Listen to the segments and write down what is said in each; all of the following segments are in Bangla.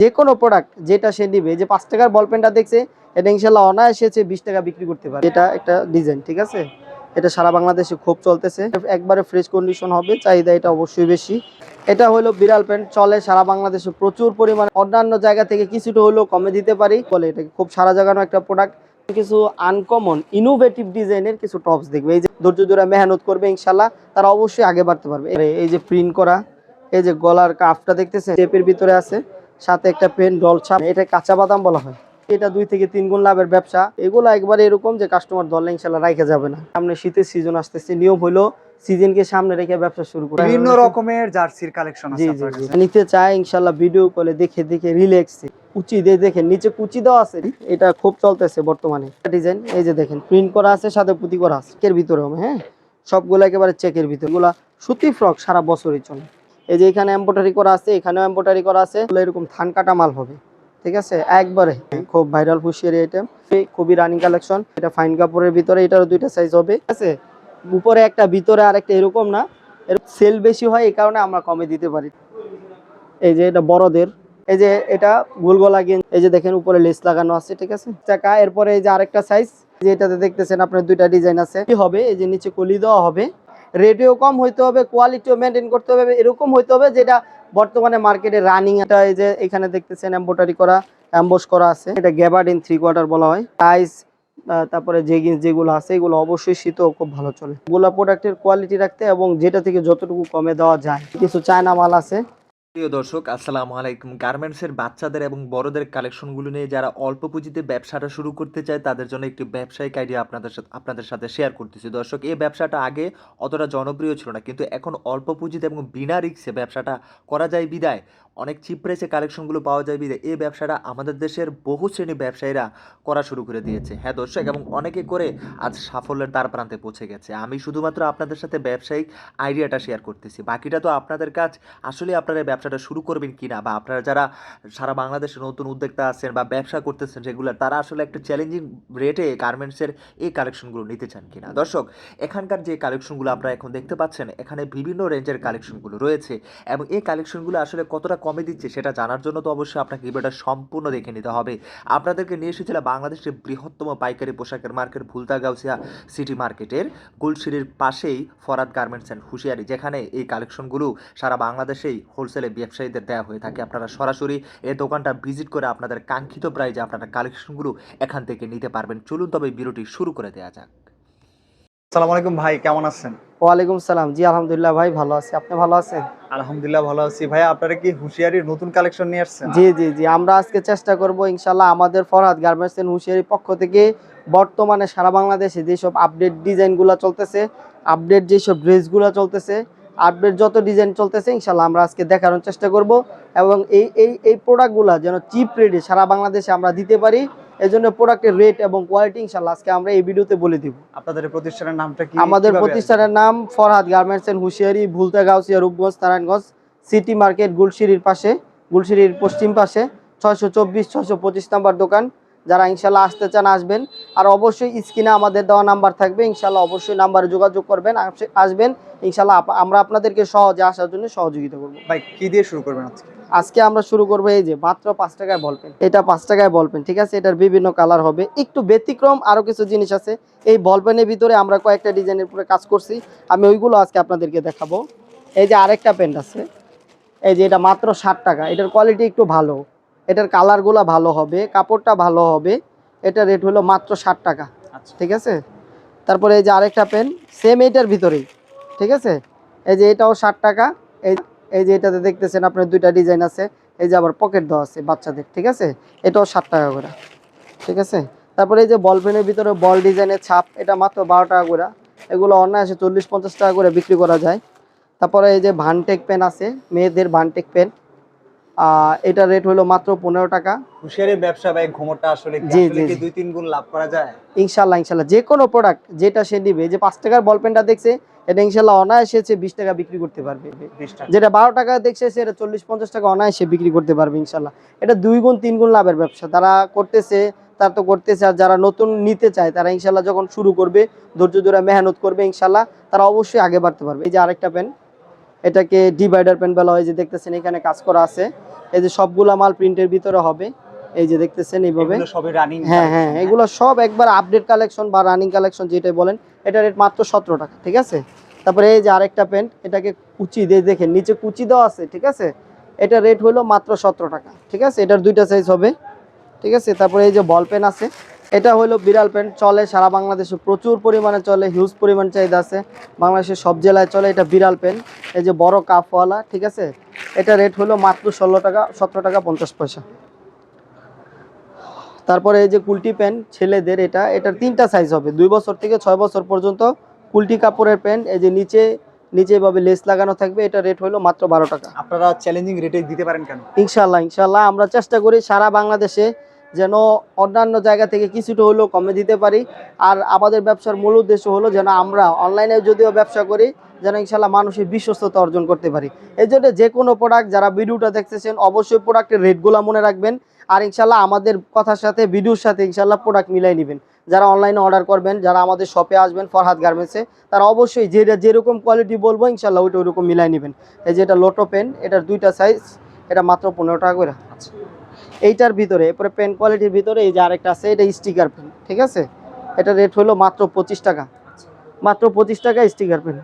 যে কোনো প্রোডাক্ট যেটা সে নিবে, যে পাঁচ টাকার বল পেনটা দেখছে, এটা ইনশাল্লাহ অনায়াসে সে বিশ টাকা বিক্রি করতে পারে এটা একটা ডিজাইন ঠিক আছে? এটা সারা বাংলাদেশে খুব চলতেছে। একবারে ফ্রেশ কন্ডিশন হবে, চাহিদা এটা অবশ্যই বেশি। এটা হলো বিড়াল প্যান্ট, চলে সারা বাংলাদেশে প্রচুর পরিমাণে। অন্যান্য জায়গা থেকে কিছুটা হলেও কমে দিতে পারি। বলে এটা খুব সারা জাগানো একটা প্রোডাক্ট কিছু আনকমন ইনোভেটিভ ডিজাইনের কিছু টপস দেখবে। এই যে ধৈর্য ধরে মেহনত করবে ইনশাল্লাহ, তারা অবশ্যই আগে বাড়তে পারবে। এই- যে প্রিন্ট করা, এই যে গলার কাফটা দেখতেছে টেপের ভিতরে আছে। সাথে একটা পেন ডল ছাপ এটা কাঁচা বাদাম বলা হয়। এটা দুই থেকে তিন গুণ লাভের ব্যবসা। এগুলো একবারে এরকম যে কাস্টমার ধরলে ইনশাল্লাহ রাখা যাবে না। সামনে শীতের সিজন আসতেছে নিয়ম হলো সিজনকে সামনে রেখে ব্যবসা শুরু করে। বিভিন্ন রকমের জার্সির কালেকশন জি জি নিতে চাই ইনশাল্লাহ ভিডিও কলে দেখে দেখে রিল্যাক্স কুচি দিয়ে দেখেন নিচে কুচি দেওয়া আছে। এটা খুব চলতেছে বর্তমানে। ডিজাইন এই যে দেখেন প্রিন্ট করা আছে সাথে পুঁতি করা আছে। চেকের ভিতরে হ্যাঁ? সবগুলো একেবারে চেকের ভিতরে। এগুলা সুতি ফ্রক সারা বছরই চলে এই যে এখানে এম্বোটারি করা আছে, এখানেও এম্বোটারি করা আছে। এরকম ধান কাটা মাল হবে, ঠিক আছে? একবারে। খুব ভাইরাল হুশিয়ারি আইটেম খুবই রানিং কালেকশন এটা ফাইন কাপড়ের ভিতরে, এটারও দুইটা সাইজ হবে, ঠিক আছে? উপরে একটা, ভিতরে আরেকটা এরকম না। এর সেল বেশি হয়, এই কারণে আমরা কমে দিতে পারি। এই যে এটা বড়দের। এই যে এটা গোল গলা গেঞ্জি। এই যে দেখেন, উপরে লেস লাগানো আছে, ঠিক আছে? চাকা, এরপরে এই যে আরেকটা সাইজ যে এটাতে দেখতেছেন, আপনার দুইটা ডিজাইন আছে। কি হবে, এই যে নিচে কলি দেওয়া হবে। রেডিও কম হইতে হবে কোয়ালিটিও মেনটেন করতে হবে, এরকম হইতে হবে যেটা বর্তমানে মার্কেটে রানিং এটা এই যে এখানে দেখতেছেন এম্বোটারি করা অ্যাম্বোস করা আছে। এটা গ্যাবার্ডিন থ্রি কোয়ার্টার বলা হয়। টাইস তারপরে জেগিন্স যেগুলো আছে, এগুলো অবশ্যই শীতও খুব ভালো চলে। এগুলো প্রোডাক্টের কোয়ালিটি রাখতে এবং যেটা থেকে যতটুকু কমে দেওয়া যায়, কিছু চায়না মাল আছে। প্রিয় দর্শক, আসসালামু আলাইকুম। গার্মেন্টসের বাচ্চাদের এবং বড়দের কালেকশনগুলো নিয়ে যারা অল্প পুঁজিতে ব্যবসাটা শুরু করতে চায়, তাদের জন্য একটি ব্যবসায়িক আইডিয়া আপনাদের সাথে আপনাদের সাথে শেয়ার করতেছি। দর্শক, এই ব্যবসাটা আগে অতটা জনপ্রিয় ছিল না, কিন্তু এখন অল্প পুঁজিতে এবং বিনা রিক্সে ব্যবসাটা করা যায় বিদায়। অনেক চিপ প্রাইসে কালেকশনগুলো পাওয়া যায় বিদায়। এই ব্যবসাটা আমাদের দেশের বহু শ্রেণি ব্যবসায়ীরা করা শুরু করে দিয়েছে। হ্যাঁ দর্শক, এবং অনেকে করে আজ সাফল্যের দ্বার প্রান্তে পৌঁছে গেছে। আমি শুধুমাত্র আপনাদের সাথে ব্যবসায়িক আইডিয়াটা শেয়ার করতেছি। বাকিটা তো আপনাদের কাজ। আসলে আপনারা ব্যবসাটা শুরু করবেন কিনা বা আপনারা যারা সারা বাংলাদেশে নতুন উদ্যোক্তা আছেন বা ব্যবসা করতেছেন রেগুলার তারা আসলে একটা চ্যালেঞ্জিং রেটে গার্মেন্টসের এই কালেকশনগুলো নিতে চান কিনা? দর্শক, এখানকার যে কালেকশনগুলো আপনারা এখন দেখতে পাচ্ছেন, এখানে বিভিন্ন রেঞ্জের কালেকশনগুলো রয়েছে এবং এই কালেকশনগুলো আসলে কতটা কমে দিচ্ছে সেটা জানার জন্য তো অবশ্যই আপনাকে ভিডিওটা সম্পূর্ণ দেখে নিতে হবে। আপনাদেরকে নিয়ে এসেছিলাম বাংলাদেশের বৃহত্তম পাইকারি পোশাকের মার্কেট ভুলতা গাউসিয়া সিটি মার্কেটের গুলশিরির পাশেই ফরাদ গার্মেন্টস অ্যান্ড হুঁশিয়ারি, যেখানে এই কালেকশনগুলো সারা বাংলাদেশেই হোলসেলে ব্যবসায়ীদের দেওয়া হয়ে থাকে। আপনারা সরাসরি এই দোকানটা ভিজিট করে আপনাদের কাঙ্ক্ষিত প্রাইজে আপনারা কালেকশনগুলো এখান থেকে নিতে পারবেন। চলুন তবে ভিডিওটি শুরু করে দেওয়া যাক। আসসালামু আলাইকুম ভাই কেমন আছেন? ওয়ালাইকুম সালাম। জি আলহামদুলিল্লাহ ভাই ভালো আছি। আপনি ভালো আছেন? আলহামদুলিল্লাহ ভালো আছি। ভাই আপনারা কি হুঁশিয়ারির নতুন কালেকশন নিয়ে আসছেন? জি জি জি। আমরা আজকে চেষ্টা করব ইনশাল্লাহ আমাদের ফরহাদ গার্মেন্টস এন্ড হুশিয়ারির পক্ষ থেকে বর্তমানে সারা বাংলাদেশে যেসব আপডেট ডিজাইনগুলো চলতেছে আপডেট যেসব ড্রেসগুলো চলতেছে আপডেট যত ডিজাইন চলতেছে ইনশাল্লাহ আমরা আজকে দেখানোর চেষ্টা করব। এবং এই এই এই প্রোডাক্টগুলো যেন চিপ রেটে সারা বাংলাদেশে আমরা দিতে পারি এই জন্য প্রোডাক্টের রেট এবং কোয়ালিটি ইনশাল্লাহ আজকে আমরা এই ভিডিওতে বলে দিব। আপনাদের প্রতিষ্ঠানের নামটা কি? আমাদের প্রতিষ্ঠানের নাম Farhad garments and hosiery Bhulta Gausia Rupganj Narayanganj city market গুলশিরির পাশে গুলশিরির পশ্চিম পাশে ছয়শো চব্বিশ ছয়শো পঁচিশ নাম্বার দোকান। যারা ইনশাল্লাহ আসতে চান আসবেন। আর অবশ্যই স্ক্রিনে আমাদের দেওয়া নাম্বার থাকবে ইনশাল্লাহ অবশ্যই নাম্বারে যোগাযোগ করবেন আসবেন। ইনশাল্লাহ আমরা আপনাদেরকে সহজে আসার জন্য সহযোগিতা করব। ভাই কি দিয়ে শুরু করবেন আজকে? আজকে আমরা শুরু করব এই যে মাত্র পাঁচ টাকায় বল পেন এটা পাঁচ টাকায় বল পেন ঠিক আছে? এটার বিভিন্ন কালার হবে। একটু ব্যতিক্রম আরও কিছু জিনিস আছে। এই বল পেনের ভিতরে আমরা কয়েকটা ডিজাইনের উপরে কাজ করছি। আমি ওইগুলো আজকে আপনাদেরকে দেখাবো। এই যে আরেকটা পেন্ট আছে। এই যে এটা মাত্র ষাট টাকা। এটার কোয়ালিটি একটু ভালো। এটার কালারগুলো ভালো হবে কাপড়টা ভালো হবে। এটা রেট হলো মাত্র ষাট টাকা আচ্ছা। ঠিক আছে? তারপরে এই যে আরেকটা পেন সেম এইটার ভিতরেই ঠিক আছে? এই যে এটাও ষাট টাকা এই এই যে এটাতে দেখতেছেন আপনার দুইটা ডিজাইন আছে এই যে আবার পকেট দেওয়া আছে বাচ্চাদের ঠিক আছে? এটাও ষাট টাকা করে ঠিক আছে? তারপরে এই যে বল পেনের ভিতরে বল ডিজাইনের ছাপ এটা মাত্র বারো টাকা করে। এগুলো অনায়াসে চল্লিশ পঞ্চাশ টাকা করে বিক্রি করা যায়। তারপরে এই যে ভানটেক পেন আছে মেয়েদের ভানটেক পেন এটা রেট হলো মাত্র পনেরো টাকা। ব্যবসা ভাই ঘুমোরটা আসলে জি, জি, দুই তিন গুণ লাভ করা যায়? ইনশাল্লাহ ইনশাল্লাহ। যে কোনো প্রোডাক্ট যেটা সে নিবে যে পাঁচ টাকার বল পেনটা দেখছে এটা ইনশাল্লাহ অনায়াসে সে বিশ টাকা বিক্রি করতে পারবে। যেটা বারো টাকা দেখছে সেটা চল্লিশ পঞ্চাশ টাকা অনায়াসে বিক্রি করতে পারবে ইনশাল্লাহ। এটা দুই গুণ তিন গুণ লাভের ব্যবসা। তারা করতেছে তারা তো করতেছে আর যারা নতুন নিতে চায় তারা ইনশাল্লাহ যখন শুরু করবে ধৈর্য ধরে মেহনত করবে ইনশাল্লাহ তারা অবশ্যই আগে বাড়তে পারবে। এই যে আরেকটা পেন এটাকে ডিভাইডার প্যান্ট বলা হয় যে দেখতেছেন এখানে কাজ করা আছে। এই যে সবগুলা মাল প্রিন্টের ভিতরে হবে। এই যে দেখতেছেন এইভাবে। রানিং হ্যাঁ হ্যাঁ এগুলো সব একবার আপডেট কালেকশন বা রানিং কালেকশন যেটাই বলেন এটা রেট মাত্র সতেরো টাকা ঠিক আছে? তারপরে এই যে আরেকটা প্যান্ট এটাকে কুচি দিয়ে দেখেন নিচে কুচি দেওয়া আছে ঠিক আছে? এটা রেট হলো মাত্র সতেরো টাকা ঠিক আছে? এটার দুইটা সাইজ হবে ঠিক আছে? তারপরে এই যে বল পেন আছে এটা হলো বিড়াল প্যান্ট চলে সারা বাংলাদেশে প্রচুর পরিমাণে চলে হিউজ পরিমাণ চাহিদা আছে। বাংলাদেশের সব জেলায় চলে এটা বিড়াল পেন এই যে বড় কাপওয়ালা ঠিক আছে? এটা রেট হলো মাত্র ষোলো টাকা সতেরো টাকা পঞ্চাশ পয়সা। তারপরে এই যে কুলটি প্যান্ট ছেলেদের এটা এটার তিনটা সাইজ হবে। দুই বছর থেকে ছয় বছর পর্যন্ত কুলটি কাপড়ের প্যান্ট এই যে নিচে নিচে এভাবে লেস লাগানো থাকবে এটা রেট হলো মাত্র বারো টাকা। আপনারা চ্যালেঞ্জিং রেটে দিতে পারেন কেন? ইনশাল্লাহ ইনশাল্লাহ আমরা চেষ্টা করি সারা বাংলাদেশে যেন অন্যান্য জায়গা থেকে কিছুটা হলেও কমে দিতে পারি। আর আমাদের ব্যবসার মূল উদ্দেশ্য হলো যেন আমরা অনলাইনে যদিও ব্যবসা করি, যেন ইনশাল্লাহ মানুষের বিশ্বস্ততা অর্জন করতে পারি। এই জন্য যে কোনো প্রোডাক্ট যারা ভিডিওটা দেখতেছেন, অবশ্যই প্রোডাক্টের রেটগুলো মনে রাখবেন। আর ইনশাল্লাহ আমাদের কথার সাথে, ভিডিওর সাথে ইনশাল্লাহ প্রোডাক্ট মিলাই নেবেন। যারা অনলাইনে অর্ডার করবেন, যারা আমাদের শপে আসবেন ফরহাদ গার্মেন্টসে তারা অবশ্যই যেটা যেরকম কোয়ালিটি বলব ইনশাল্লাহ ওইটা ওইরকম মিলাই নেবেন। এই যে এটা লোটো পেন এটার দুইটা সাইজ এটা মাত্র পনেরো টাকা করে। আচ্ছা। এইটার ভিতরে এরপরে পেন কোয়ালিটির ভিতরে এই যে আরেকটা আছে এটা স্টিকার পেন ঠিক আছে? এটা রেট হলো মাত্র পঁচিশ টাকা। মাত্র পঁচিশ টাকা স্টিকার পেন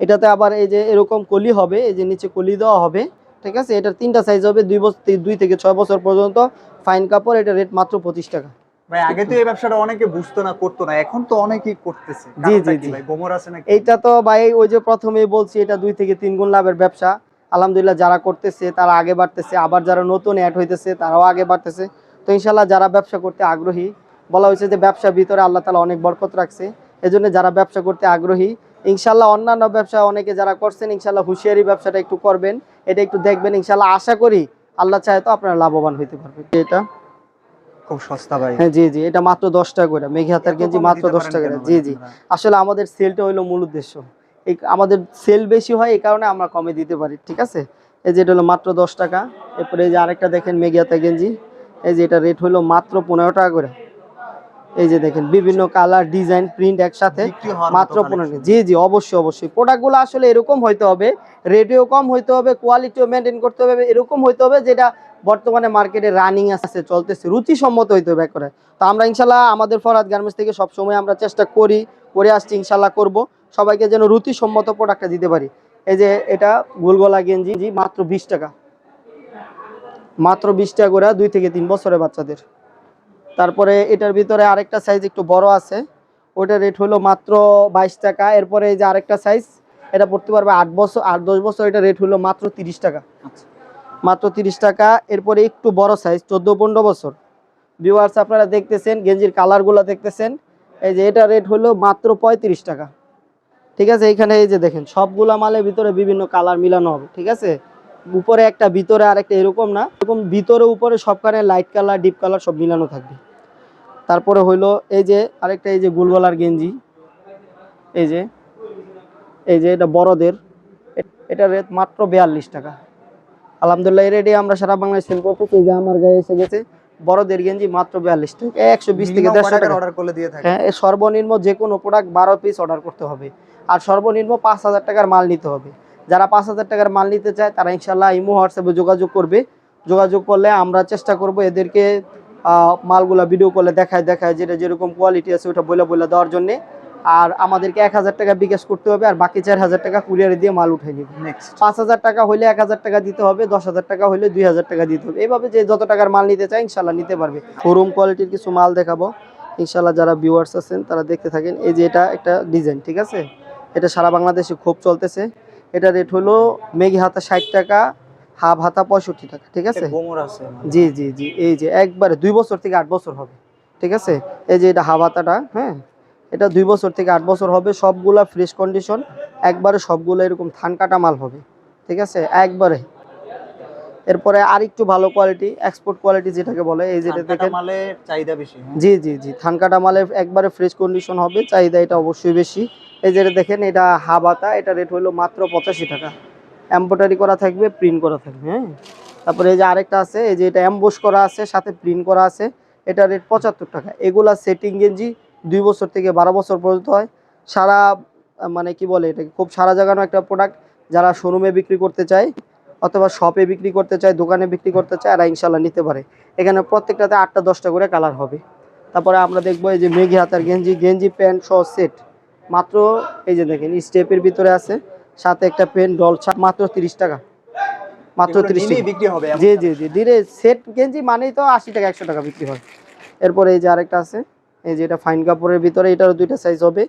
এটাতে আবার এই যে এরকম কলি হবে এই যে নিচে কলি দেওয়া হবে ঠিক আছে? এটার তিনটা সাইজ হবে দুই বছর দুই থেকে ছয় বছর পর্যন্ত ফাইন কাপড় এটা রেট মাত্র পঁচিশ টাকা। ভাই আগে তো এই ব্যবসাটা অনেকে বুঝতো না করতো না এখন তো অনেকেই করতেছে। জি, জি, জি। ভাই গোমর আছে নাকি? এইটা তো ভাই ওই যে প্রথমেই বলছি এটা দুই থেকে তিন গুণ লাভের ব্যবসা। আলহামদুলিল্লাহ যারা করতেছে তারা আগে বাড়তেছে আবার যারা নতুন অ্যাড হইতেছে তারাও আগে বাড়তেছে। তো ইনশাল্লাহ যারা ব্যবসা করতে আগ্রহী বলা হয়েছে যে ব্যবসার ভিতরে আল্লাহ তালা অনেক বরকত রাখছে এজন্য যারা ব্যবসা করতে আগ্রহী ইনশাল্লাহ অন্যান্য ব্যবসা অনেকে যারা করছেন ইনশাল্লাহ হুঁশিয়ারি ব্যবসাটা একটু করবেন এটা একটু দেখবেন ইনশাল্লাহ আশা করি আল্লাহ চায় তো আপনারা লাভবান হইতে পারবেন। এটা খুব সস্তা ভাই। হ্যাঁ জি জি এটা মাত্র দশ টাকা করে মেঘি হাতার গেঞ্জি মাত্র দশ টাকা করে জি জি। আসলে আমাদের সেলটা হলো মূল উদ্দেশ্য। আমাদের সেল বেশি হয় এই কারণে আমরা কমে দিতে পারি ঠিক আছে? এই যে এটা হলো মাত্র দশ টাকা এরপরে এই যে আরেকটা দেখেন মেঘিয়াতা গেঞ্জি এই যে এটা রেট হলো মাত্র পনেরো টাকা করে। এই যে দেখেন বিভিন্ন কালার ডিজাইন প্রিন্ট একসাথে মাত্র পনেরো। জি জি অবশ্যই অবশ্যই। প্রোডাক্টগুলো আসলে এরকম হইতে হবে রেটেও কম হইতে হবে কোয়ালিটিও মেনটেন করতে হবে এরকম হইতে হবে যেটা বর্তমানে মার্কেটে রানিং আছে চলতেছে রুচিসম্মত হইতে হবে করে তো আমরা ইনশাল্লাহ আমাদের ফরাদ গার্মেন্টস থেকে সবসময় আমরা চেষ্টা করি করে আসছি ইনশাল্লাহ করব। সবাইকে যেন রুচিসম্মত প্রোডাক্টটা দিতে পারি। এই যে এটা গোলগলা গেঞ্জি জি মাত্র বিশ টাকা। মাত্র বিশ টাকা করে দুই থেকে তিন বছরের বাচ্চাদের। তারপরে এটার ভিতরে আরেকটা সাইজ একটু বড় আছে। ওটার রেট হলো মাত্র বাইশ টাকা। এরপরে এই যে আরেকটা সাইজ এটা পড়তে পারবে আট বছর আট দশ বছর এটা রেট হলো মাত্র তিরিশ টাকা। আচ্ছা। মাত্র তিরিশ টাকা। এরপরে একটু বড় সাইজ চোদ্দ পনেরো বছর। ভিউয়ার্স আপনারা দেখতেছেন গেঞ্জির কালারগুলো দেখতেছেন। এই যে এটা রেট হলো মাত্র পঁয়ত্রিশ টাকা। ঠিক আছে? এইখানে এই যে দেখেন, সবগুলা মালের ভিতরে বিভিন্ন কালার মিলানো হবে, ঠিক আছে? উপরে একটা, ভিতরে আরেকটা, এরকম না। এরকম ভিতরে, উপরে সবখানে লাইট কালার ডিপ কালার সব মিলানো থাকবে। তারপরে হইল এই যে আরেকটা, এই যে গুলগলার গেঞ্জি। এই যে এই যে এটা বড়দের। এটা রেট মাত্র বিয়াল্লিশ টাকা। আলহামদুলিল্লাহ, এই রেটে আমরা সারা বাংলায় সেল করতেছি। যে আমার গায়ে এসে গেছে। বড়দের গেঞ্জি মাত্র বিয়াল্লিশ টাকা একশো বিশ থেকে দেড়শো টাকা। অর্ডার করলে দিয়ে থাকে? হ্যাঁ সর্বনিম্ন যে কোনো প্রোডাক্ট বারো পিস অর্ডার করতে হবে। আর সর্বনিম্ন পাঁচ হাজার টাকার মাল নিতে হবে। যারা পাঁচ হাজার টাকার মাল নিতে চায় তারা ইনশাল্লাহ ইমো হোয়াটসঅ্যাপে যোগাযোগ করবে। যোগাযোগ করলে আমরা চেষ্টা করব এদেরকে আহ, মালগুলা ভিডিও কলে দেখায় দেখায় যেটা যেরকম কোয়ালিটি আছে ওটা বলে বলে দেওয়ার জন্যে। আর আমাদেরকে এক হাজার টাকা বিকাশ করতে হবে আর বাকি চার হাজার টাকা কুরিয়ারে দিয়ে মাল উঠে নিবে নেক্সট পাঁচ হাজার টাকা হলে এক হাজার টাকা দিতে হবে দশ হাজার টাকা হলে দুই হাজার টাকা দিতে হবে। এইভাবে যে যত টাকার মাল নিতে চায় ইনশাল্লাহ নিতে পারবে। শোরুম কোয়ালিটির কিছু মাল দেখাবো। ইনশাল্লাহ যারা ভিউয়ার্স আছেন তারা দেখতে থাকেন। এই যে এটা একটা ডিজাইন ঠিক আছে? এটা সারা বাংলাদেশে খুব চলতেছে। এটা রেট হলো মেঘি হাতা ষাট টাকা হাফ হাতা পঁয়ষট্টি টাকা ঠিক আছে? আছে জি জি জি। এই যে একবারে দুই বছর থেকে আট বছর হবে ঠিক আছে? এই যে এটা হাফ হাবাতাটা হ্যাঁ? এটা দুই বছর থেকে আট বছর হবে সবগুলা ফ্রেশ কন্ডিশন একবারে সবগুলো এরকম ধান কাটা মাল হবে ঠিক আছে? একবারে। এরপরে আর একটু ভালো কোয়ালিটি এক্সপোর্ট কোয়ালিটি যেটাকে বলে এই যেটা দেখেন চাহিদা বেশি হ্যাঁ? জি জি জি ধান কাটা মালে একবারে ফ্রেশ কন্ডিশন হবে চাহিদা এটা অবশ্যই বেশি। এই যেটা দেখেন এটা হাবাতা এটা রেট হলো মাত্র পঁচাশি টাকা। এম্ব্রয়ডারি করা থাকবে প্রিন্ট করা থাকবে হ্যাঁ? তারপরে এই যে আরেকটা আছে এই যে এটা অ্যাম্বোস করা আছে সাথে প্রিন্ট করা আছে এটা রেট পঁচাত্তর টাকা। এগুলা সেটিং গেঞ্জি দুই বছর থেকে বারো বছর পর্যন্ত হয়। সারা মানে কি বলে এটাকে খুব সারা জাগানো একটা প্রোডাক্ট যারা শোরুমে বিক্রি করতে চায় অথবা শপে বিক্রি করতে চায় দোকানে বিক্রি করতে চায় এরা ইনশাল্লাহ নিতে পারে। এখানে প্রত্যেকটাতে আটটা দশটা করে কালার হবে। তারপরে আমরা দেখব এই যে মেঘি হাতার গেঞ্জি গেঞ্জি প্যান্ট সহ সেট মাত্র এই যে দেখেন স্টেপের ভিতরে আছে। সাথে একটা পেন ডল ছাপ মাত্র তিরিশ টাকা। মাত্র তিরিশ বিক্রি হবে জি জি জি ধীরে সেট গেঞ্জি মানেই তো আশি টাকা একশো টাকা বিক্রি হয়। এরপরে এই যে আরেকটা আছে। এই যে এটা ফাইন কাপড়ের ভিতরে এটারও দুইটা সাইজ হবে।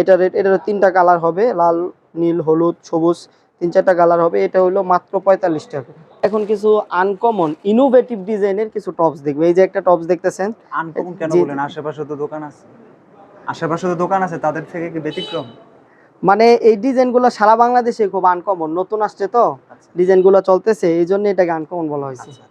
এটা রেট এটারও তিনটা কালার হবে লাল নীল হলুদ সবুজ তিন চারটা কালার হবে। এটা হলো মাত্র পঁয়তাল্লিশ টাকা। এখন কিছু আনকমন ইনোভেটিভ ডিজাইনের কিছু টপস দেখবে। এই যে একটা টপস দেখতেছেন আনকমন কেন বলেন আশেপাশে তো দোকান আছে। আশেপাশে তো দোকান আছে তাদের থেকে কি ব্যতিক্রম? মানে এই ডিজাইনগুলো সারা বাংলাদেশে খুব আনকমন নতুন আসছে তো আচ্ছা। ডিজাইনগুলো চলতেছে এই জন্য এটাকে আনকমন বলা হয়েছে। আচ্ছা।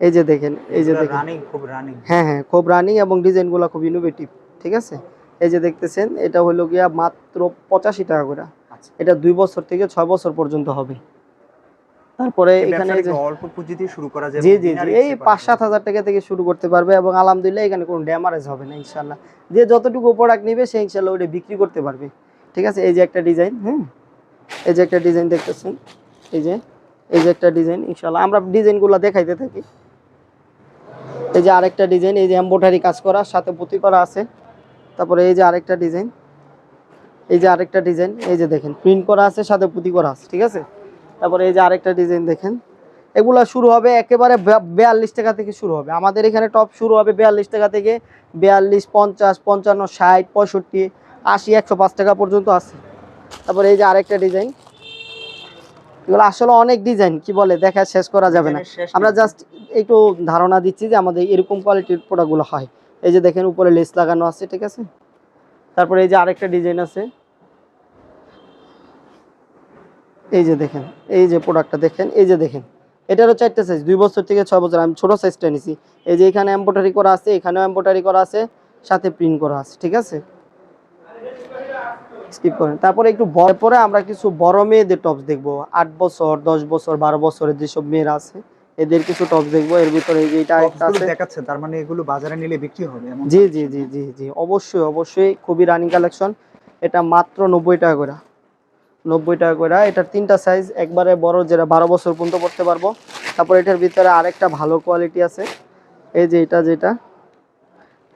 এই যে দেখেন এই যে দেখেন। রানিং খুব রানিং হ্যাঁ হ্যাঁ খুব রানিং এবং ডিজাইনগুলো খুব ইনোভেটিভ ঠিক আছে? এই যে দেখতেছেন এটা হলো গিয়া মাত্র পঁচাশি টাকা করে। আচ্ছা। এটা দুই বছর থেকে ছয় বছর পর্যন্ত হবে। তারপরে এখানে শুরু করা যায় জি জি জি এই পাঁচ সাত হাজার টাকা থেকে শুরু করতে পারবে এবং আলহামদুলিল্লাহ এখানে কোনো ড্যামারেজ হবে না ইনশাল্লাহ যে যতটুকু প্রোডাক্ট নিবে সে ইনশাল্লাহ ওটা বিক্রি করতে পারবে ঠিক আছে? এই যে একটা ডিজাইন হ্যাঁ? এই যে একটা ডিজাইন দেখতেছেন এই যে এই যে একটা ডিজাইন ইনশাল্লাহ আমরা ডিজাইনগুলো দেখাইতে থাকি। এই যে আরেকটা ডিজাইন, এই যে এম্বোটারি কাজ করা, সাথে পুঁতি করা আছে। তারপরে এই যে আরেকটা ডিজাইন, এই যে আরেকটা ডিজাইন, এই যে দেখেন প্রিন্ট করা আছে, সাথে পুঁতি করা আছে, ঠিক আছে? তারপরে এই যে আরেকটা ডিজাইন দেখেন। এগুলা শুরু হবে একেবারে বিয়াল্লিশ টাকা থেকে শুরু হবে। আমাদের এখানে টপ শুরু হবে বিয়াল্লিশ টাকা থেকে বিয়াল্লিশ, পঞ্চাশ, পঞ্চান্ন, ষাট, পঁয়ষট্টি, আশি, একশো পাঁচ টাকা পর্যন্ত আছে। তারপরে এই যে আরেকটা ডিজাইন এগুলো আসলে অনেক ডিজাইন কি বলে দেখা শেষ করা যাবে না। আমরা জাস্ট একটু ধারণা দিচ্ছি যে আমাদের এরকম কোয়ালিটির প্রোডাক্টগুলো হয়। এই যে দেখেন উপরে লেস লাগানো আছে ঠিক আছে? তারপরে এই যে আরেকটা ডিজাইন আছে। এই যে দেখেন এই যে প্রোডাক্টটা দেখেন এই যে দেখেন। এটারও চারটে সাইজ দুই বছর থেকে ছয় বছর আমি ছোট সাইজটা নিছি এই যে এখানে এম্বোটারি করা আছে এখানেও এম্বোটারি করা আছে সাথে প্রিন্ট করা আছে ঠিক আছে? স্কিপ করেন। তারপরে একটু বড় পরে আমরা কিছু বড় মেয়েদের টপস দেখব। আট বছর দশ বছর বারো বছরের যেসব মেয়েরা আছে এদের কিছু টপস দেখব। এর ভিতরে এই যে একটা আছে। দেখাচ্ছেন তার মানে এগুলো বাজারে নিলে বিক্রি হবে জি জি জি জি জি অবশ্যই অবশ্যই। খুবই রানিং কালেকশন এটা মাত্র নব্বই টাকা করে। নব্বই টাকা করে। এটার তিনটা সাইজ একবারে বড় যেটা বারো বছর পর্যন্ত পড়তে পারব। তারপর এটার ভিতরে আরেকটা ভালো কোয়ালিটি আছে। এই যে এটা যেটা।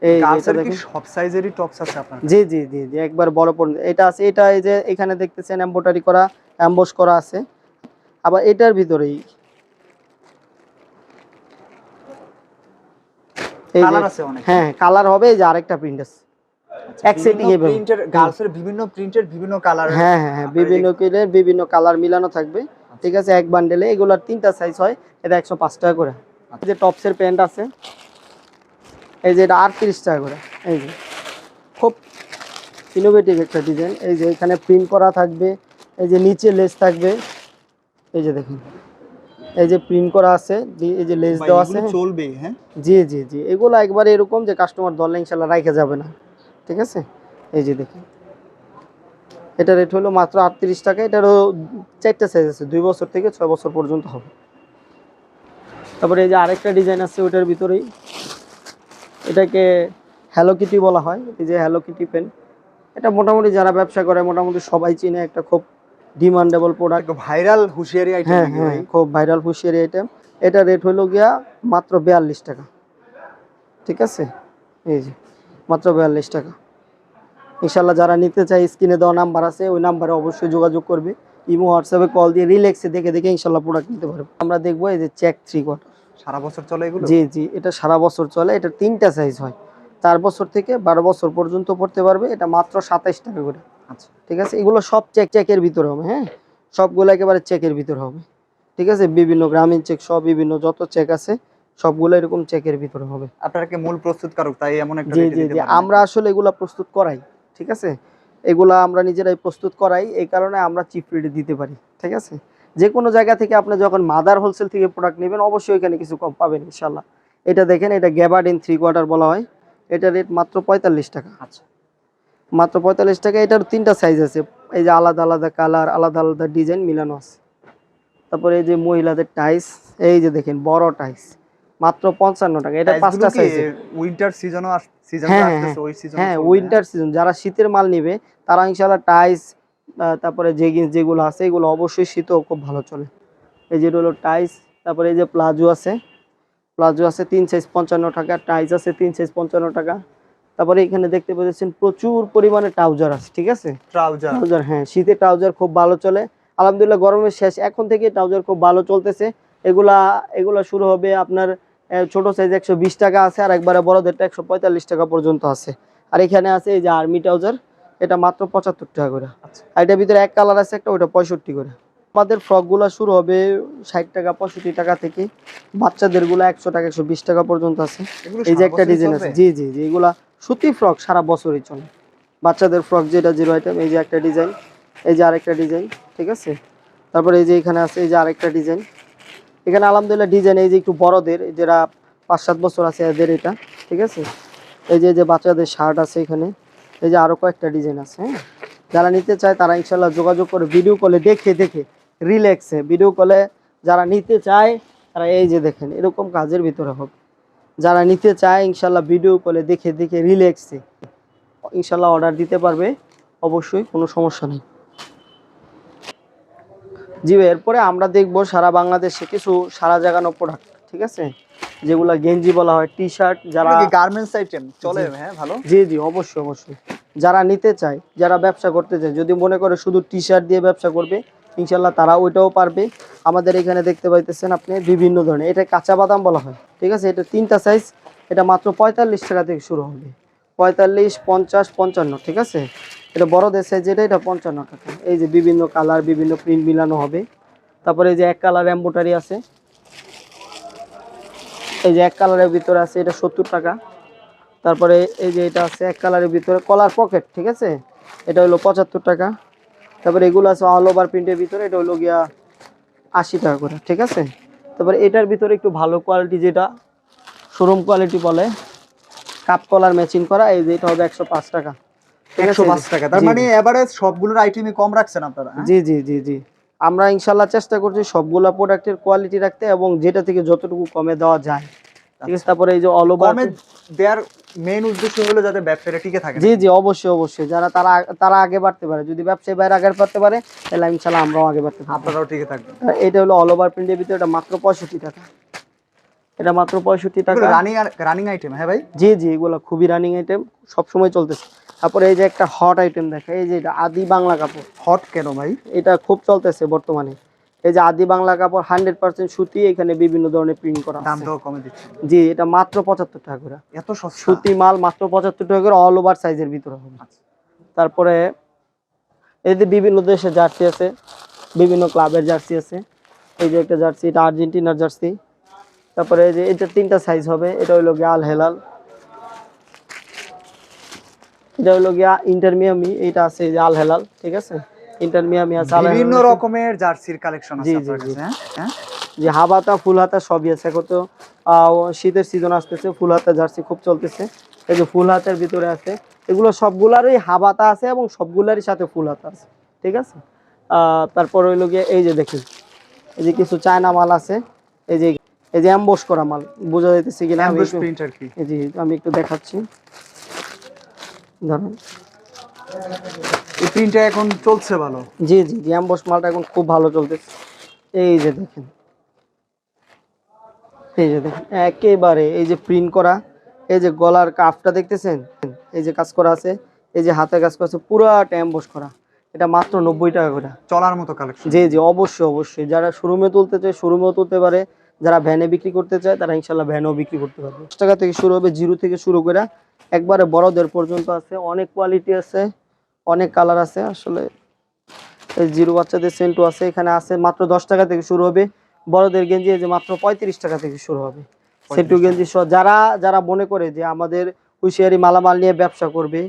এই যে এটা গার্লসের কি সব সাইজেরই টপস আছে আপনার? জি জি জি জি একবার বড় পর্যন্ত এটা আছে এটা এই যে এখানে দেখতেছেন এম্বোটারি করা অ্যাম্বোস করা আছে। আবার এটার ভিতরেই কালার আছে অনেক। হ্যাঁ কালার হবে এই যে আরেকটা প্রিন্ট আছে। এক। প্রিন্টের গার্লসের বিভিন্ন প্রিন্টের বিভিন্ন কালার হ্যাঁ হ্যাঁ হ্যাঁ বিভিন্ন কিলের বিভিন্ন কালার মিলানো থাকবে। ঠিক আছে এক বান্ডেলে এগুলোর তিনটা সাইজ হয় এটা একশো পাঁচ টাকা করে। যে টপসের প্যান্ট আছে এই যে এটা আটত্রিশ টাকা করে এই যে। খুব ইনোভেটিভ একটা ডিজাইন এই যে এখানে প্রিন্ট করা থাকবে এই যে নিচে লেস থাকবে। এই যে দেখুন এই যে প্রিন্ট করা আছে এই যে লেস দেওয়া আছে। চলবে হ্যাঁ? জি জি জি। এগুলো একবারে এরকম যে কাস্টমার ধরলে ইনশাল্লাহ রাখা যাবে না। ঠিক আছে? এই যে দেখুন। এটা রেট হলো মাত্র আটত্রিশ টাকা। এটারও চারটা সাইজ আছে দুই বছর থেকে ছয় বছর পর্যন্ত হবে। তারপরে এই যে আরেকটা ডিজাইন আছে ওটার ভিতরেই। এটাকে হ্যালো কিটি বলা হয় এই যে হ্যালো কিটি পেন এটা মোটামুটি যারা ব্যবসা করে মোটামুটি সবাই চিনে একটা খুব demandable product viral hosiery item হ্যাঁ হ্যাঁ খুব ভাইরাল হুঁশিয়ারি আইটেম এটা রেট হলো গিয়া মাত্র বিয়াল্লিশ টাকা। ঠিক আছে? এই যে মাত্র বিয়াল্লিশ টাকা। ইনশাল্লাহ যারা নিতে চায় স্ক্রিনে দেওয়া নাম্বার আছে ওই নাম্বারে অবশ্যই যোগাযোগ করবে। ইমো হোয়াটসঅ্যাপে কল দিয়ে রিল্যাক্সে দেখে দেখে ইনশাল্লাহ প্রোডাক্ট নিতে পারবে। আমরা দেখব এই যে চেক থ্রি কোয়ার্টার সারা বছর চলে এগুলো? জি জি এটা সারা বছর চলে এটা তিনটা সাইজ হয়। চার বছর থেকে বারো বছর পর্যন্ত পড়তে পারবে এটা মাত্র সাতাইশ টাকা করে। আচ্ছা। ঠিক আছে? এগুলো সব চেক চেকের ভিতরে হবে হ্যাঁ? সবগুলো একেবারে চেকের ভিতরে হবে। ঠিক আছে? বিভিন্ন গ্রামীণ চেক সব বিভিন্ন যত চেক আছে সবগুলো এরকম চেকের ভিতরে হবে। আপনারা কি মূল প্রস্তুতকারক তাই এমন একটা জি জি জি আমরা আসলে এগুলা প্রস্তুত করাই ঠিক আছে? এগুলা আমরা নিজেরাই প্রস্তুত করাই এই কারণে আমরা চিপ রেটে দিতে পারি ঠিক আছে? যে কোনো জায়গা থেকে আপনি যখন মাদার হোলসেল থেকে প্রোডাক্ট নেবেন অবশ্যই এখানে কিছু কম পাবেন ইনশাল্লাহ এটা দেখেন এটা গ্যাবার্ডিন থ্রি কোয়ার্টার বলা হয়। এটা রেট মাত্র পঁয়তাল্লিশ টাকা। আচ্ছা। মাত্র পঁয়তাল্লিশ টাকা এটার তিনটা সাইজ আছে। এই যে আলাদা আলাদা কালার আলাদা আলাদা ডিজাইন মিলানো আছে। তারপরে এই যে মহিলাদের টাইস এই যে দেখেন বড় টাইস মাত্র পঞ্চান্ন টাকা এটা পাঁচটা সাইজ উইন্টার সিজনও সিজন হ্যাঁ, সিজন হ্যাঁ উইন্টার সিজন যারা শীতের মাল নেবে তারা ইনশাল্লাহ টাইস তারপরে জেগিন্স যেগুলো আছে এগুলো অবশ্যই শীতেও খুব ভালো চলে। এই যেটা হলো টাইস তারপরে এই যে প্লাজো আছে প্লাজো আছে তিন সাইজ পঞ্চান্ন টাকা টাইস আছে তিন সাইজ পঞ্চান্ন টাকা। তারপরে এখানে দেখতে পাচ্ছেন প্রচুর পরিমাণে ট্রাউজার আছে ঠিক আছে? ট্রাউজার ট্রাউজার হ্যাঁ শীতে ট্রাউজার খুব ভালো চলে। আলহামদুলিল্লাহ গরমের শেষ এখন থেকে ট্রাউজার খুব ভালো চলতেছে। এগুলা এগুলা শুরু হবে আপনার ছোট সাইজ একশো বিশ টাকা আছে আর একবারে বড়দেরটা একশো পঁয়তাল্লিশ টাকা পর্যন্ত আছে। আর এখানে আছে এই যে আর্মি ট্রাউজার এটা মাত্র পঁচাত্তর টাকা করে। আচ্ছা। আর এটার ভিতরে এক কালার আছে একটা ওটা পঁয়ষট্টি করে। আমাদের ফ্রকগুলো শুরু হবে ষাট টাকা পঁয়ষট্টি টাকা থেকে। বাচ্চাদেরগুলো একশো টাকা একশো বিশ টাকা পর্যন্ত আছে। এই যে একটা ডিজাইন আছে। জি জি জি এগুলা সুতি ফ্রক সারা বছরই চলে। বাচ্চাদের ফ্রক যেটা জিরো আইটেম এই যে একটা ডিজাইন এই যে আরেকটা ডিজাইন ঠিক আছে? তারপরে এই যে এখানে আছে এই যে আরেকটা ডিজাইন এখানে আলহামদুলিল্লাহ ডিজাইন এই যে একটু বড়দের যারা পাঁচ সাত বছর আছে এদের এটা ঠিক আছে? এই যে এই যে বাচ্চাদের শার্ট আছে এখানে। এই যে আরও কয়েকটা ডিজাইন আছে হ্যাঁ? যারা নিতে চায় তারা ইনশাল্লাহ যোগাযোগ করে ভিডিও কলে দেখে দেখে রিল্যাক্সে ভিডিও কলে যারা নিতে চায়, তারা এই যে দেখেন, এরকম কাজের ভিতরে হবে। যারা নিতে চায় ইনশাল্লাহ ভিডিও কলে দেখে দেখে রিল্যাক্সে ইনশাল্লাহ অর্ডার দিতে পারবে। অবশ্যই কোনো সমস্যা নেই। জি এরপরে আমরা দেখব সারা বাংলাদেশে কিছু সারা জাগানো প্রোডাক্ট ঠিক আছে? যেগুলা গেঞ্জি বলা হয় টি শার্ট যারা গার্মেন্টস আইটেম চলে হ্যাঁ ভালো? জি জি অবশ্যই অবশ্যই। যারা নিতে চায় যারা ব্যবসা করতে চায় যদি মনে করে শুধু টি শার্ট দিয়ে ব্যবসা করবে ইনশাল্লাহ তারা ওইটাও পারবে। আমাদের এখানে দেখতে পাইতেছেন আপনি বিভিন্ন ধরনের এটা কাঁচা বাদাম বলা হয় ঠিক আছে? এটা তিনটা সাইজ এটা মাত্র পঁয়তাল্লিশ টাকা থেকে শুরু হবে। পঁয়তাল্লিশ পঞ্চাশ পঞ্চান্ন ঠিক আছে? এটা বড়দের সাইজ যেটা এটা পঞ্চান্ন টাকা। এই যে বিভিন্ন কালার বিভিন্ন প্রিন্ট মিলানো হবে। তারপরে এই যে এক কালার এম্বোটারি আছে এই যে এক কালারের ভিতরে আছে এটা সত্তর টাকা। তারপরে এই যে এটা আছে এক কালারের ভিতরে কলার পকেট ঠিক আছে? এটা হলো পঁচাত্তর টাকা। তারপরে এগুলো আছে অল ওভার প্রিন্টের ভিতরে এটা হলো গিয়া আশি টাকা করে ঠিক আছে? তারপরে এটার ভিতরে একটু ভালো কোয়ালিটি যেটা শোরুম কোয়ালিটি বলে কাপ কলার ম্যাচিং করা এই যে এটা হবে একশো পাঁচ টাকা। একশো পাঁচ টাকা। তার মানে। এভারেজ সবগুলোর আইটেমই কম রাখছেন আপনারা হ্যাঁ? জি জি জি জি। আমরা ইনশাল্লাহ চেষ্টা করছি সবগুলা প্রোডাক্টের কোয়ালিটি রাখতে এবং যেটা থেকে যতটুকু কমে দেওয়া যায়। ঠিক আছে তারপরে এই যে অল ওভার মেইন উদ্দেশ্য হলো যাতে ব্যবসাটা টিকে থাকে। জি জি অবশ্যই অবশ্যই। যারা তারা তারা আগে বাড়তে পারে। যদি ব্যবসায়ী বাইরে আগে বাড়তে পারে তাহলে ইনশাল্লাহ আমরাও আগে বাড়তে পারব। আপনারাও টিকে থাকবেন। এটা হলো অল ওভার প্রিন্টের ভিতরে এটা মাত্র পঁয়ষট্টি টাকা। এটা মাত্র পঁয়ষট্টি টাকা। রানিং রানিং আইটেম হ্যাঁ ভাই? জি জি এগুলো খুবই রানিং আইটেম সবসময় চলতেছে। তারপরে এই যে একটা হট আইটেম দেখা এই যে এটা আদি বাংলা কাপড় হট কেন ভাই? এটা খুব চলতেছে বর্তমানে। এই যে আদি বাংলা কাপড় হান্ড্রেড পার্সেন্ট সুতি এখানে বিভিন্ন ধরনের প্রিন্ট করা দামটাও কমে দিচ্ছে। জি এটা মাত্র পঁচাত্তর টাকা করে। এত সুতি মাল মাত্র পঁচাত্তর টাকা করে অল ওভার সাইজের ভিতরে হবে। আচ্ছা। তারপরে এই যে বিভিন্ন দেশের জার্সি আছে বিভিন্ন ক্লাবের জার্সি আছে। এই যে একটা জার্সি এটা আর্জেন্টিনার জার্সি। তারপরে এই যে এটা তিনটা সাইজ হবে এটা হলো গিয়া আল হেলাল। এটা হলো গিয়া ইন্টারমিয়ামি এটা আছে যে আল হেলাল ঠিক আছে? ইন্টারমিয়ামি আছে আল বিভিন্ন রকমের জার্সির কালেকশন আছে আপনার কাছে হ্যাঁ? হ্যাঁ? যে হাবাতা ফুল হাতা সবই আছে এখন তো আহ, শীতের সিজন আসতেছে ফুল হাতা জার্সি খুব চলতেছে। এই যে ফুল হাতের ভিতরে আছে। এগুলো সবগুলারই হাবাতা আছে এবং সবগুলারই সাথে ফুল হাতা আছে ঠিক আছে? আহ, তারপর হইল গিয়ে এই যে দেখি এই যে কিছু চায়না মাল আছে। এই যে এই যে অ্যাম্বোস করা মাল বোঝা যাইতেছে কিনা? আমি একটু দেখাচ্ছি। ধরেন। এই প্রিন্টটা এখন চলছে ভালো? জি জি জি অ্যাম্বোস মালটা এখন খুব ভালো চলতেছে এই যে দেখেন। এই যে দেখেন একেবারে এই যে প্রিন্ট করা এই যে গলার কাফটা দেখতেছেন? এই যে কাজ করা আছে এই যে হাতে কাজ করা আছে পুরাটা অ্যাম্বোস করা। এটা মাত্র নব্বই টাকা করে। চলার মতো কালেকশন জি জি অবশ্যই অবশ্যই। যারা শোরুমে তুলতে চায় শোরুমেও তুলতে পারে। যারা ভ্যানে বিক্রি করতে চায় তারা ইনশাল্লাহ ভ্যানেও বিক্রি করতে পারবে। দশ টাকা থেকে শুরু হবে জিরো থেকে শুরু করে একবারে বড়দের পর্যন্ত আছে। অনেক কোয়ালিটি আছে অনেক কালার আছে। আসলে এই জিরো বাচ্চাদের সেন্টু আছে এখানে আছে মাত্র দশ টাকা থেকে শুরু হবে। বড়দের গেঞ্জি যে মাত্র পঁয়ত্রিশ টাকা থেকে শুরু হবে। সেন্টু গেঞ্জি সহ যারা যারা মনে করে যে আমাদের হুঁশিয়ারি মালামাল নিয়ে ব্যবসা করবে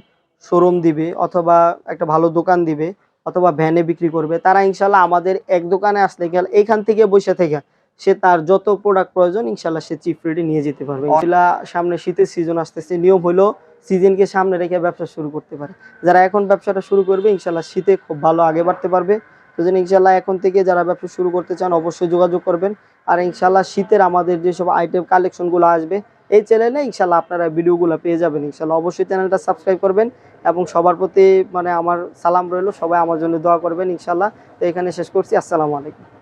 শোরুম দিবে অথবা একটা ভালো দোকান দিবে অথবা ভ্যানে বিক্রি করবে তারা ইনশাল্লাহ আমাদের এক দোকানে আসলে গেলে এইখান থেকে বসে থেকে সে তার যত প্রোডাক্ট প্রয়োজন ইনশাল্লাহ সে চিপ রেটে নিয়ে যেতে পারবে। ইনশাল্লাহ সামনে শীতের সিজন আসতেছে, নিয়ম হলো সিজনকে সামনে রেখে ব্যবসা শুরু করতে পারে। যারা এখন ব্যবসাটা শুরু করবে ইনশাল্লাহ শীতে খুব ভালো আগে বাড়তে পারবে। সেজন্য ইনশাল্লাহ এখন থেকে যারা ব্যবসা শুরু করতে চান, অবশ্যই যোগাযোগ করবেন। আর ইনশাল্লাহ শীতের আমাদের যেসব আইটেম কালেকশনগুলো আসবে, এই চ্যানেলে ইনশাল্লাহ আপনারা ভিডিওগুলো পেয়ে যাবেন। ইনশাল্লাহ অবশ্যই চ্যানেলটা সাবস্ক্রাইব করবেন এবং সবার প্রতি মানে আমার সালাম রইল। সবাই আমার জন্য দোয়া করবেন ইনশাল্লাহ তো এখানে শেষ করছি। আসসালামু আলাইকুম।